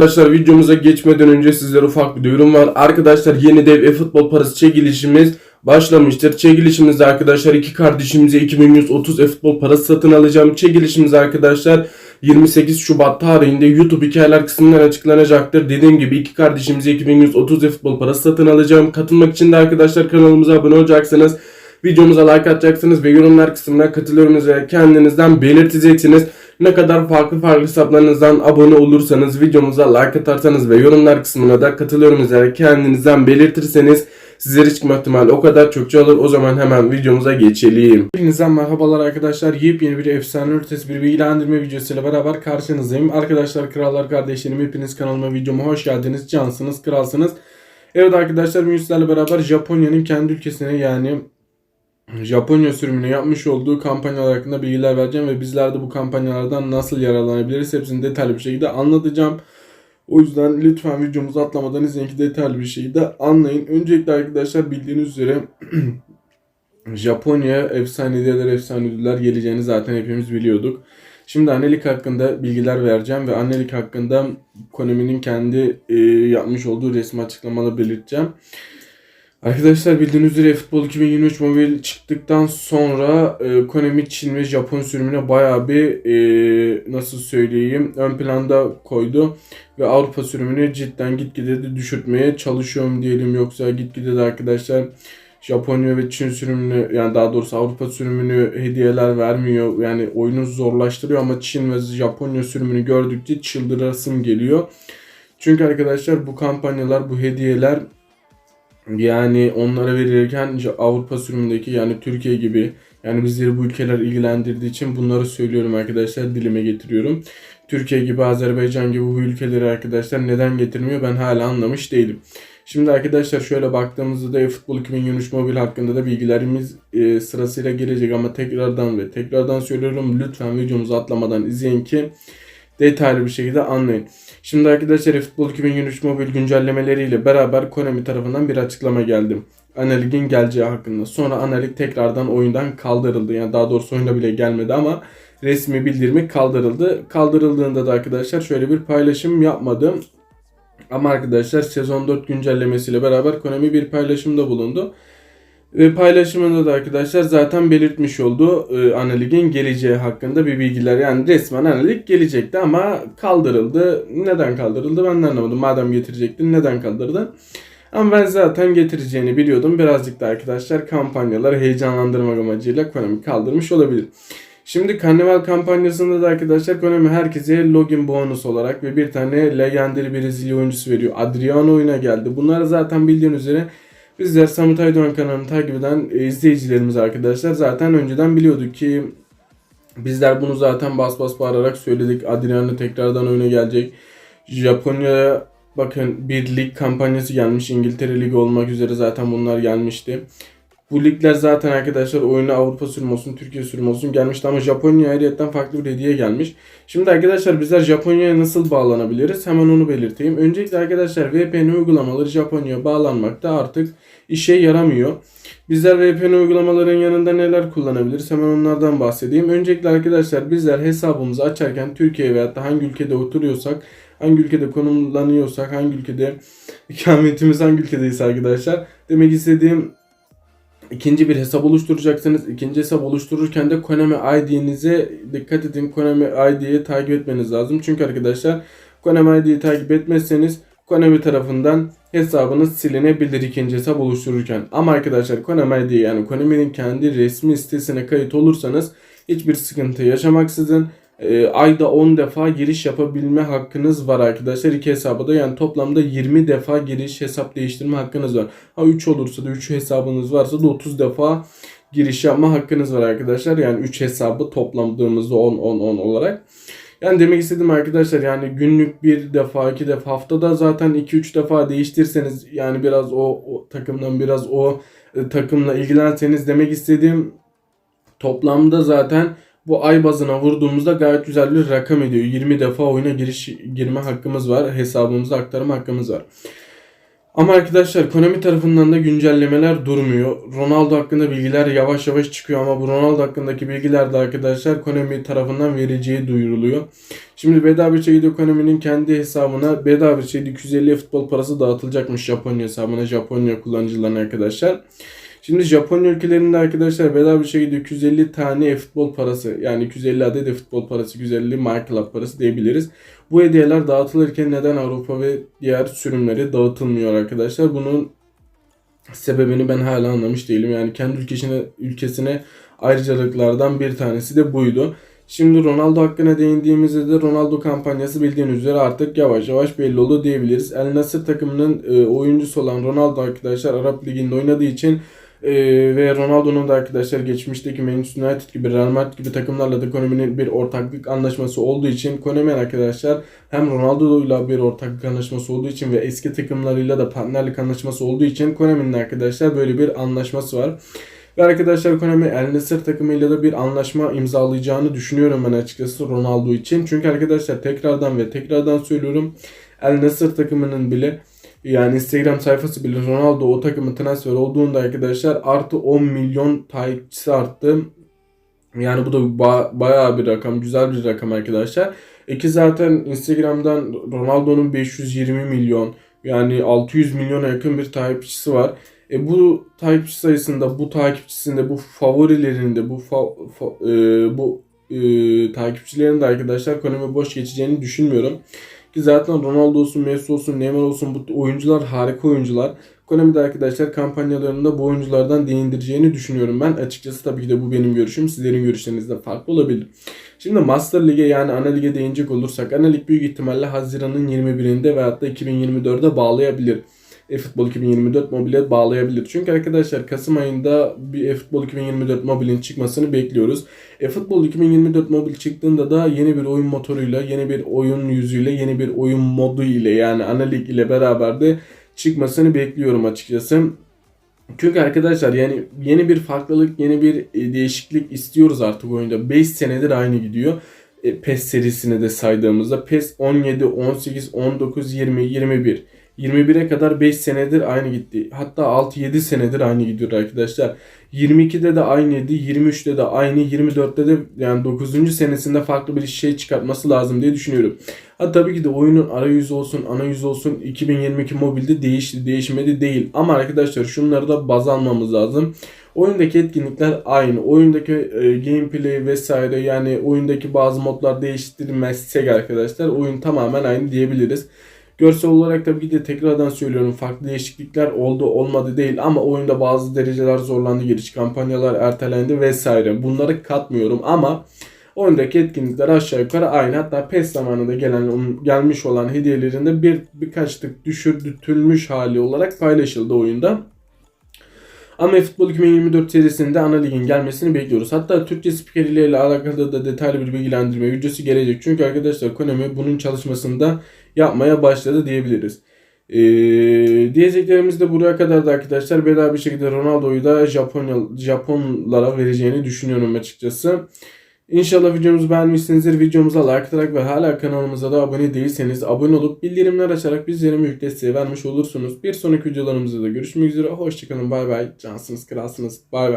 Arkadaşlar videomuza geçmeden önce sizlere ufak bir duyurum var. Arkadaşlar yeni dev e-futbol parası çekilişimiz başlamıştır. Çekilişimizde arkadaşlar iki kardeşimize 2130 e-futbol parası satın alacağım. Çekilişimiz arkadaşlar 28 Şubat tarihinde YouTube hikayeler kısmından açıklanacaktır. Dediğim gibi iki kardeşimize 2130 e-futbol parası satın alacağım. Katılmak için de arkadaşlar kanalımıza abone olacaksınız. Videomuza like atacaksınız ve yorumlar kısmına katılıyorsunuz ve kendinizden belirteceksiniz. Ne kadar farklı farklı hesaplarınızdan abone olursanız, videomuza like atarsanız ve yorumlar kısmına da katılıyorum üzere kendinizden belirtirseniz sizlere çıkma ihtimali o kadar çokça olur. O zaman hemen videomuza geçelim. Hepinizden merhabalar arkadaşlar. Yepyeni bir efsane ötesi bir bilgilendirme videosuyla beraber karşınızdayım. Arkadaşlar krallar kardeşlerim hepiniz kanalıma videoma hoş geldiniz. Cansınız, kralsınız. Evet arkadaşlar bugün beraber Japonya'nın kendi ülkesine yani Japonya sürümüne yapmış olduğu kampanyalar hakkında bilgiler vereceğim ve bizler de bu kampanyalardan nasıl yararlanabiliriz hepsini detaylı bir şekilde anlatacağım. O yüzden lütfen videomuzu atlamadan izleyin ki detaylı bir şekilde anlayın. Öncelikle arkadaşlar bildiğiniz üzere Japonya efsane hediyeler, efsane ödüller geleceğini zaten hepimiz biliyorduk. Şimdi annelik hakkında bilgiler vereceğim ve annelik hakkında Konami'nin kendi e, yapmış olduğu resmi açıklamaları belirteceğim. Arkadaşlar bildiğiniz üzere Futbol 2023 mobil çıktıktan sonra e, Konami Çin ve Japon sürümüne bayağı bir e, nasıl söyleyeyim ön planda koydu ve Avrupa sürümünü cidden gitgide de düşürtmeye çalışıyorum diyelim yoksa gitgide de arkadaşlar Japonya ve Çin sürümünü yani daha doğrusu Avrupa sürümünü hediyeler vermiyor yani oyunu zorlaştırıyor ama Çin ve Japonya sürümünü gördükçe çıldırasım geliyor. Çünkü arkadaşlar bu kampanyalar bu hediyeler yani onlara verirken Avrupa sürümündeki yani Türkiye gibi yani bizleri bu ülkeler ilgilendirdiği için bunları söylüyorum arkadaşlar dilime getiriyorum. Türkiye gibi Azerbaycan gibi bu ülkeleri arkadaşlar neden getirmiyor ben hala anlamış değilim. Şimdi arkadaşlar şöyle baktığımızda da eFootball 2023 mobil hakkında da bilgilerimiz e, sırasıyla gelecek ama tekrardan ve tekrardan söylüyorum lütfen videomuzu atlamadan izleyin ki detaylı bir şekilde anlayın. Şimdi arkadaşlar eFootball 2023 mobil güncellemeleriyle beraber Konami tarafından bir açıklama geldi. Analig'in geleceği hakkında. Sonra Analig tekrardan oyundan kaldırıldı. Yani daha doğrusu oyuna bile gelmedi ama resmi bildirimi kaldırıldı. Kaldırıldığında da arkadaşlar şöyle bir paylaşım yapmadım. Ama arkadaşlar sezon 4 güncellemesiyle beraber Konami bir paylaşımda bulundu. Ve paylaşımında da arkadaşlar zaten belirtmiş oldu e, Analig'in geleceği hakkında bir bilgiler. Yani resmen Analig gelecekti ama kaldırıldı. Neden kaldırıldı ben de anlamadım. Madem getirecektin neden kaldırdı? Ama ben zaten getireceğini biliyordum. Birazcık da arkadaşlar kampanyaları heyecanlandırmak amacıyla Konami kaldırmış olabilir. Şimdi Karnaval kampanyasında da arkadaşlar Konami herkese login bonus olarak ve bir tane legendary Brezilya oyuncusu veriyor. Adriano oyuna geldi. Bunlar zaten bildiğin üzere Bizler Samet Aydoğan kanalını takip eden e, izleyicilerimiz arkadaşlar zaten önceden biliyorduk ki bizler bunu zaten bas bas bağırarak söyledik. Adriano tekrardan oyuna gelecek. Japonya'ya bakın bir lig kampanyası gelmiş. İngiltere Ligi olmak üzere zaten bunlar gelmişti. Bu ligler zaten arkadaşlar oyuna Avrupa sürüm olsun, Türkiye sürüm olsun gelmişti ama Japonya ayrıyetten farklı bir hediye gelmiş. Şimdi arkadaşlar bizler Japonya'ya nasıl bağlanabiliriz? Hemen onu belirteyim. Öncelikle arkadaşlar VPN uygulamaları Japonya'ya bağlanmakta artık işe yaramıyor. Bizler VPN uygulamaların yanında neler kullanabiliriz? Hemen onlardan bahsedeyim. Öncelikle arkadaşlar bizler hesabımızı açarken Türkiye veyahut da hangi ülkede oturuyorsak hangi ülkede konumlanıyorsak, hangi ülkede ikametimiz hangi ülkedeyiz arkadaşlar. Demek istediğim ikinci bir hesap oluşturacaksınız. İkinci hesap oluştururken de Konami ID'nize dikkat edin. Konami ID'yi takip etmeniz lazım. Çünkü arkadaşlar Konami ID'yi takip etmezseniz Konami tarafından hesabınız silinebilir ikinci hesap oluştururken. Ama arkadaşlar Konami ID yani Konami'nin kendi resmi sitesine kayıt olursanız hiçbir sıkıntı yaşamaksızın e, ayda 10 defa giriş yapabilme hakkınız var arkadaşlar. iki hesaba da yani toplamda 20 defa giriş hesap değiştirme hakkınız var. Ha 3 olursa da 3 hesabınız varsa da 30 defa giriş yapma hakkınız var arkadaşlar. Yani 3 hesabı topladığımızda 10 10 10 olarak. Yani demek istedim arkadaşlar yani günlük bir defa iki defa haftada zaten 2-3 defa değiştirseniz yani biraz o, o takımdan biraz o e, takımla ilgilenseniz demek istediğim toplamda zaten bu ay bazına vurduğumuzda gayet güzel bir rakam ediyor. 20 defa oyuna giriş girme hakkımız var. Hesabımıza aktarma hakkımız var. Ama arkadaşlar Konami tarafından da güncellemeler durmuyor. Ronaldo hakkında bilgiler yavaş yavaş çıkıyor ama bu Ronaldo hakkındaki bilgiler de arkadaşlar Konami tarafından vereceği duyuruluyor. Şimdi bedava bir şekilde Konami'nin kendi hesabına bedava bir şekilde 250 futbol parası dağıtılacakmış Japonya hesabına Japonya kullanıcılarına arkadaşlar. Şimdi Japonya ülkelerinde arkadaşlar bedava bir şekilde 250 tane futbol parası yani 250 adet futbol parası 250 My parası diyebiliriz. Bu hediyeler dağıtılırken neden Avrupa ve diğer sürümleri dağıtılmıyor arkadaşlar? Bunun sebebini ben hala anlamış değilim. Yani kendi ülkesine ülkesine ayrıcalıklardan bir tanesi de buydu. Şimdi Ronaldo hakkına değindiğimizde de Ronaldo kampanyası bildiğiniz üzere artık yavaş yavaş belli oldu diyebiliriz. El Nasır takımının e, oyuncusu olan Ronaldo arkadaşlar Arap Ligi'nde oynadığı için e, ve Ronaldo'nun da arkadaşlar geçmişteki Manchester United gibi Real Madrid gibi takımlarla da Konami'nin bir ortaklık anlaşması olduğu için Konami arkadaşlar hem Ronaldo'yla bir ortaklık anlaşması olduğu için ve eski takımlarıyla da partnerlik anlaşması olduğu için Konami'nin arkadaşlar böyle bir anlaşması var. Ve arkadaşlar Konami El Nasır takımıyla da bir anlaşma imzalayacağını düşünüyorum ben açıkçası Ronaldo için. Çünkü arkadaşlar tekrardan ve tekrardan söylüyorum El Nasır takımının bile yani Instagram sayfası bile Ronaldo o takımı transfer olduğunda arkadaşlar artı 10 milyon takipçisi arttı. Yani bu da ba- bayağı bir rakam, güzel bir rakam arkadaşlar. E ki zaten Instagram'dan Ronaldo'nun 520 milyon yani 600 milyona yakın bir takipçisi var. E bu takipçi sayısında, bu takipçisinde, bu favorilerinde, bu fa- fa- e, bu e, takipçilerin arkadaşlar Konami boş geçeceğini düşünmüyorum. Ki zaten Ronaldo olsun, Messi olsun, Neymar olsun bu oyuncular harika oyuncular. Konami'de arkadaşlar kampanyalarında bu oyunculardan değindireceğini düşünüyorum ben. Açıkçası tabii ki de bu benim görüşüm. Sizlerin görüşleriniz de farklı olabilir. Şimdi Master Lig'e yani ana lige değinecek olursak ana lig büyük ihtimalle Haziran'ın 21'inde veyahut da 2024'de bağlayabilir eFootball 2024 mobile bağlayabilir. Çünkü arkadaşlar Kasım ayında bir eFootball 2024 mobilin çıkmasını bekliyoruz. eFootball 2024 mobil çıktığında da yeni bir oyun motoruyla, yeni bir oyun yüzüyle, yeni bir oyun modu ile yani analik ile beraber de çıkmasını bekliyorum açıkçası. Çünkü arkadaşlar yani yeni bir farklılık, yeni bir e, değişiklik istiyoruz artık oyunda. 5 senedir aynı gidiyor. E, PES serisini de saydığımızda PES 17, 18, 19, 20, 21 21'e kadar 5 senedir aynı gitti. Hatta 6-7 senedir aynı gidiyor arkadaşlar. 22'de de aynıydı. 23'te de aynı. 24'te de yani 9. senesinde farklı bir şey çıkartması lazım diye düşünüyorum. Ha tabii ki de oyunun arayüzü olsun, ana yüzü olsun 2022 mobilde değişti, değişmedi değil. Ama arkadaşlar şunları da baz almamız lazım. Oyundaki etkinlikler aynı. Oyundaki e, gameplay vesaire yani oyundaki bazı modlar değiştirilmezsek arkadaşlar oyun tamamen aynı diyebiliriz. Görsel olarak tabii de tekrardan söylüyorum farklı değişiklikler oldu olmadı değil ama oyunda bazı dereceler zorlandı giriş kampanyalar ertelendi vesaire bunları katmıyorum ama oyundaki etkinlikler aşağı yukarı aynı hatta PES zamanında gelen gelmiş olan hediyelerinde bir birkaç tık düşürtülmüş hali olarak paylaşıldı oyunda. Ama Futbol 2024 serisinde ana ligin gelmesini bekliyoruz. Hatta Türkçe spikerleriyle alakalı da detaylı bir bilgilendirme videosu gelecek. Çünkü arkadaşlar Konami bunun çalışmasında yapmaya başladı diyebiliriz. Ee, diyeceklerimiz de buraya kadar da arkadaşlar bedava bir şekilde Ronaldo'yu da Japonya, Japonlara vereceğini düşünüyorum açıkçası. İnşallah videomuzu beğenmişsinizdir. Videomuza like atarak ve hala kanalımıza da abone değilseniz abone olup bildirimler açarak bizlere büyük desteği vermiş olursunuz. Bir sonraki videolarımızda da görüşmek üzere. Hoşçakalın. Bay bay. Cansınız, kralsınız. Bay bay.